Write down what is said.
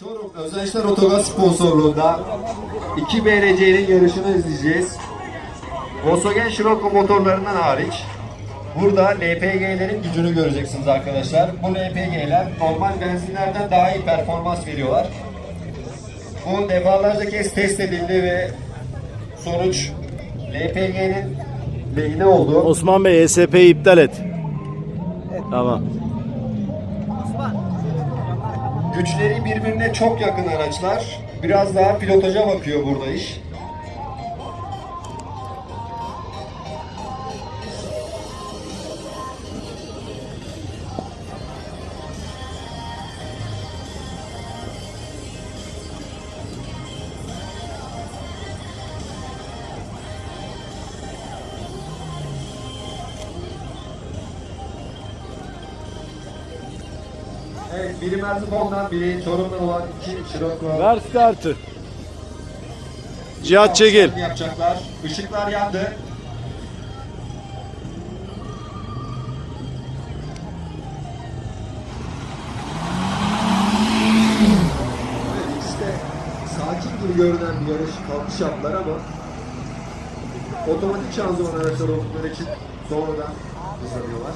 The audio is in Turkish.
Çorum Özençler Otogaz sponsorluğunda 2 BRC'nin yarışını izleyeceğiz. Volkswagen Scirocco motorlarından hariç burada LPG'lerin gücünü göreceksiniz arkadaşlar. Bu LPG'ler normal benzinlerden daha iyi performans veriyorlar. Bu defalarca kez test edildi ve sonuç LPG'nin lehine oldu. Osman Bey ESP'yi iptal et. Tamam. Güçleri birbirine çok yakın araçlar. Biraz daha pilotaja bakıyor burada iş. Evet, biri Merzifon'dan, biri Çorum'dan olan iki Scirocco. Ver startı. Cihat Çegil. Yapacaklar. Işıklar yandı. Sakin gibi görünen bir yarış kalkış yaptılar ama otomatik şanzıman araçlar oldukları için sonradan hızlanıyorlar.